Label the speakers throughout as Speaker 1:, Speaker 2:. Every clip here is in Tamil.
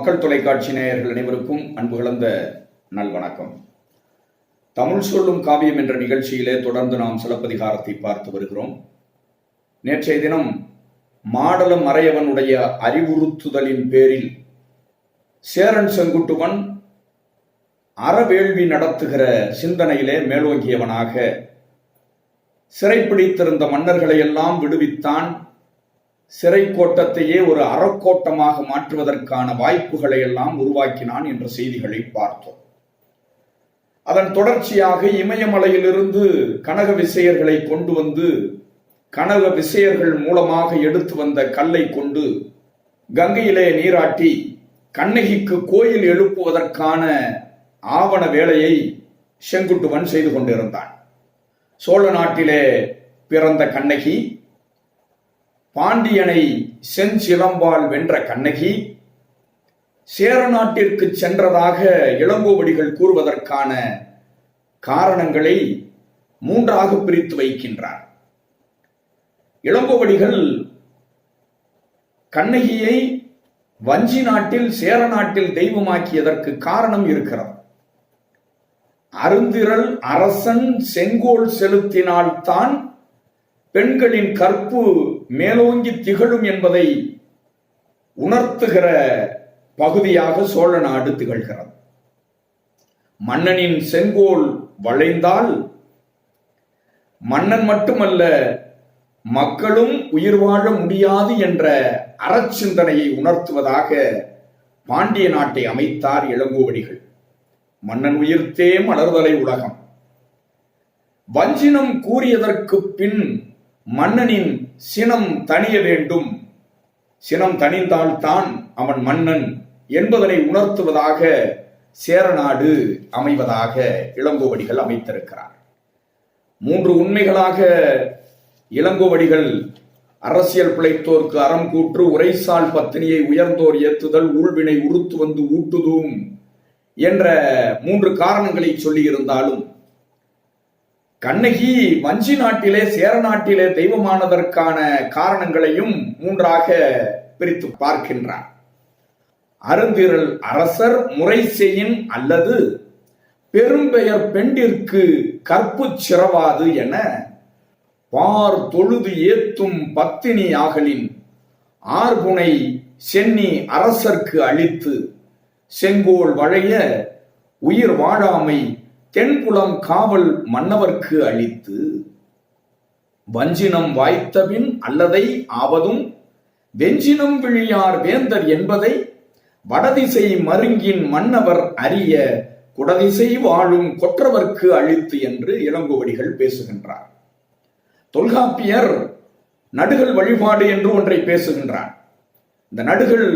Speaker 1: மக்கள் தொலைக்காட்சி நேயர்கள் அனைவருக்கும் அன்பு கலந்த நல்வணக்கம். தமிழ் சொல்லும் காவியம் என்ற நிகழ்ச்சியிலே தொடர்ந்து நாம் சிலப்பதிகாரத்தை பார்த்து வருகிறோம். நேற்றைய தினம் மாடலம் மறையவனுடைய அறிவுறுத்துதலின் பேரில் சேரன் செங்குட்டுவன் அறவேள்வி நடத்துகிற சிந்தனையிலே மேலோங்கியவனாக சிறைப்பிடித்திருந்த மன்னர்களை எல்லாம் விடுவித்தான் சிறை கோட்டத்தையே ஒரு அறக்கோட்டமாக மாற்றுவதற்கான வாய்ப்புகளை எல்லாம் உருவாக்கினான் என்ற செய்திகளை பார்த்தோம். அதன் தொடர்ச்சியாக இமயமலையிலிருந்து கனக விசையர்களை கொண்டு வந்து கனக விசையர்கள் மூலமாக எடுத்து வந்த கல்லை கொண்டு கங்கையிலே நீராட்டி கண்ணகிக்கு கோயில் எழுப்புவதற்கான ஆவண வேலையை செங்குட்டுவன் செய்து கொண்டிருந்தான். சோழ நாட்டிலே பிறந்த கண்ணகி பாண்டியனை செஞ்சிலம்பால் வென்ற கண்ணகி சேர நாட்டிற்கு சென்றதாக இளங்கோவடிகள் கூறுவதற்கான காரணங்களை மூன்றாக பிரித்து வைக்கின்றார். இளங்கோவடிகள் கண்ணகியை வஞ்சி நாட்டில் சேர நாட்டில் தெய்வமாக்கியதற்கு காரணம் இருக்கிறது. அருந்திரல் அரசன் செங்கோல் செலுத்தினால்தான் பெண்களின் கற்பு மேலோங்கி திகழும் என்பதை உணர்த்துகிற பகுதியாக சோழ நாடு திகழ்கிறது. மன்னனின் செங்கோல் வளைந்தால் மன்னன் மட்டுமல்ல மக்களும் உயிர் வாழ முடியாது என்ற அறச்சிந்தனையை உணர்த்துவதாக பாண்டிய நாட்டை அமைத்தார் இளங்கோவடிகள். மன்னன் உயிர்த்தே மலர்தலை உலகம். வஞ்சினம் கூறியதற்கு பின் மன்னனின் சினம் தணிய வேண்டும். சினம் தணிந்தால்தான் அவன் மன்னன் என்பதனை உணர்த்துவதாக சேரநாடு அமைவதாக இளங்கோவடிகள் அமைத்திருக்கிறார். மூன்று உண்மைகளாக இளங்கோவடிகள் அரசியல் பிழைத்தோர்க்கு அறம் கூற்று உரைசால் பத்தினியை உயர்ந்தோர் ஏத்துதல் ஊழ்வினை உறுத்து வந்து ஊட்டுதும் என்ற மூன்று காரணங்களை சொல்லியிருந்தாலும் கண்ணகி வஞ்சி நாட்டிலே சேர நாட்டிலே தெய்வமானதற்கான காரணங்களையும் மூன்றாக பிரித்து பார்க்கின்றார். அருந்திரல் அரசர் முறை செய்யின் அல்லது பெரும்பெயர் பெண்டிற்கு கற்பு சிறவாது என பார் தொழுது ஏத்தும் பத்தினி ஆகலின் ஆர்புனை சென்னி அரசர்க்கு அளித்து செங்கோல் வளைய உயிர் வாழாமை தென்புலம் காவல் மன்னவர்க்கு அளித்து வஞ்சினம் வாய்த்தபின் அல்லதை ஆவதும் வெஞ்சினம் விழியார் வேந்தர் என்பதை வடதிசை மருங்கின் மன்னவர் அறிய குடதிசை வாழும் கொற்றவர்க்கு அழித்து என்று இளங்கோவடிகள் பேசுகின்றார். தொல்காப்பியர் நடுகள் வழிபாடு என்று ஒன்றை பேசுகின்றார். இந்த நடுகள்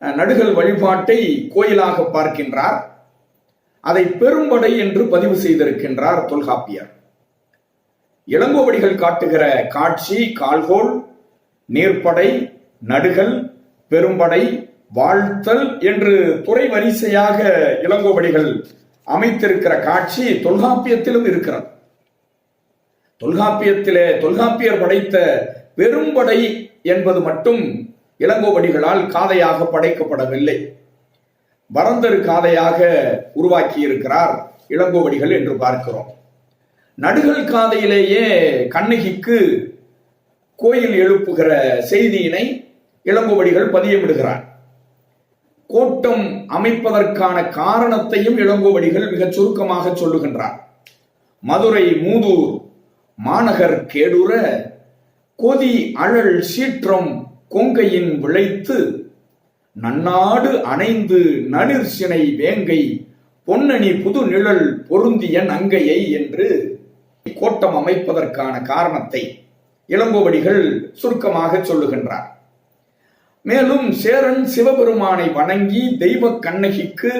Speaker 1: நடுகள் வழிபாட்டை கோயிலாக பார்க்கின்றார். அதை பெரும்படை என்று பதிவு செய்திருக்கின்றார் தொல்காப்பியர். இளங்கோவடிகள் காட்டுகிற காட்சி கால்கோள் நீர்ப்படை நடுகள் பெரும்படை வாழ்த்தல் என்று துறை வரிசையாக இளங்கோவடிகள் அமைத்திருக்கிற காட்சி தொல்காப்பியத்திலும் இருக்கிறது. தொல்காப்பியத்திலே தொல்காப்பியர் படைத்த பெரும்படை என்பது மட்டும் இளங்கோவடிகளால் காதையாக படைக்கப்படவில்லை. வரந்தரு காதையாக உருவாக்கி இருக்கிறார் இளங்கோவடிகள் என்று பார்க்கிறோம். நடுகள் காதையிலேயே கண்ணகிக்கு கோயில் எழுப்புகிற செய்தியினை இளங்கோவடிகள் பதியமிடுகிறார். கோட்டம் அமைப்பதற்கான காரணத்தையும் இளங்கோவடிகள் மிகச் சுருக்கமாக சொல்லுகின்றார். மதுரை மூதூர் மாநகர் கேடுற கொதி அழல் சீற்றம் கொங்கையின் விளைத்து நன்னாடு அணைந்து நளிர் சினை வேங்கை பொன்னணி புது நிழல் பொருந்திய நங்கையை என்று கோட்டம் அமைப்பதற்கான காரணத்தை இளங்கோவடிகள் சுருக்கமாக சொல்லுகின்றார். மேலும் சேரன் சிவபெருமானை வணங்கி தெய்வ கண்ணகிக்கு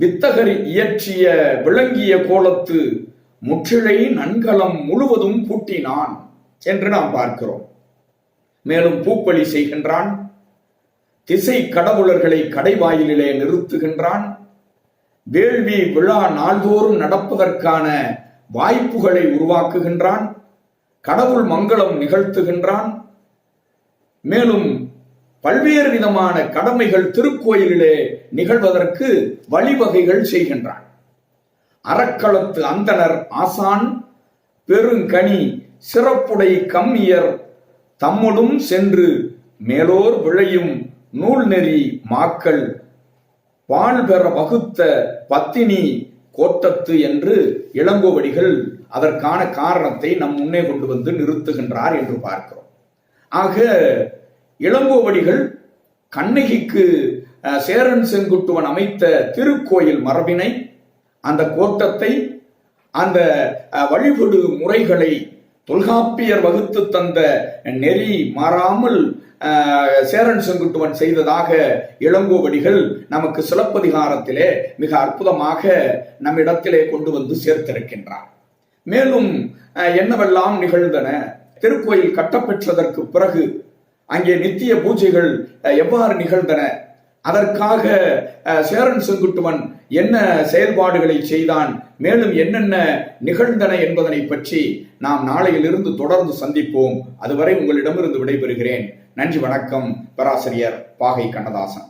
Speaker 1: வித்தகர் இயற்றிய விளங்கிய கோலத்து முற்றிலை நன்கலம் முழுவதும் பூட்டினான் என்று நாம் பார்க்கிறோம். மேலும் பூப்பலி செய்கின்றான். திசை கடவுளர்களை கடைவாயிலே நிறுத்துகின்றான். வேள்வி விழா நாள்தோறும் நடப்பதற்கான வாய்ப்புகளை உருவாக்குகின்றான். கடவுள் மங்களம் நிகழ்த்துகின்றான். மேலும் பல்வேறு விதமான கடமைகள் திருக்கோயிலிலே நிகழ்வதற்கு வழிவகைகள் செய்கின்றான். அறக்களத்து அந்தணர் ஆசான் பெருங்கனி சிறப்புடை கம்மியர் தம்முடும் சென்று மேலோர் விளையும் நூல் நெறி மாக்கள் வாழ்பெற வகுத்த பத்தினி கோட்டத்து என்று இளங்கோவடிகள் அதற்கான காரணத்தை நம் முன்னே கொண்டு வந்து நிறுத்துகின்றார் என்று பார்க்கிறோம். ஆக இளங்கோவடிகள் கண்ணகிக்கு சேரன் செங்குட்டுவன் அமைத்த திருக்கோயில் மரபினை அந்த கோட்டத்தை அந்த வழிபடு முறைகளை தொல்காப்பியர் வகுத்து தந்த நெறி மாறாமல் சேரன் செங்குட்டுவன் செய்ததாக இளங்கோவடிகள் நமக்கு சிலப்பதிகாரத்திலே மிக அற்புதமாக நம்மிடத்திலே கொண்டு வந்து சேர்த்திருக்கின்றார். மேலும் என்னவெல்லாம் நிகழ்ந்தன? திருக்கோயில் கட்டப்பெற்றதற்கு பிறகு அங்கே நித்திய பூஜைகள் எவ்வாறு நிகழ்ந்தன? அதற்காக சேரன் செங்குட்டுவன் என்ன செயல்பாடுகளை செய்தான் மேலும் என்னென்ன நிகழ்ந்தன என்பதனை பற்றி நாம் நாளையிலிருந்து தொடர்ந்து சந்திப்போம். அதுவரை உங்களிடமிருந்து விடைபெறுகிறேன். நன்றி வணக்கம். பேராசிரியர் பாகை கண்ணதாசன்.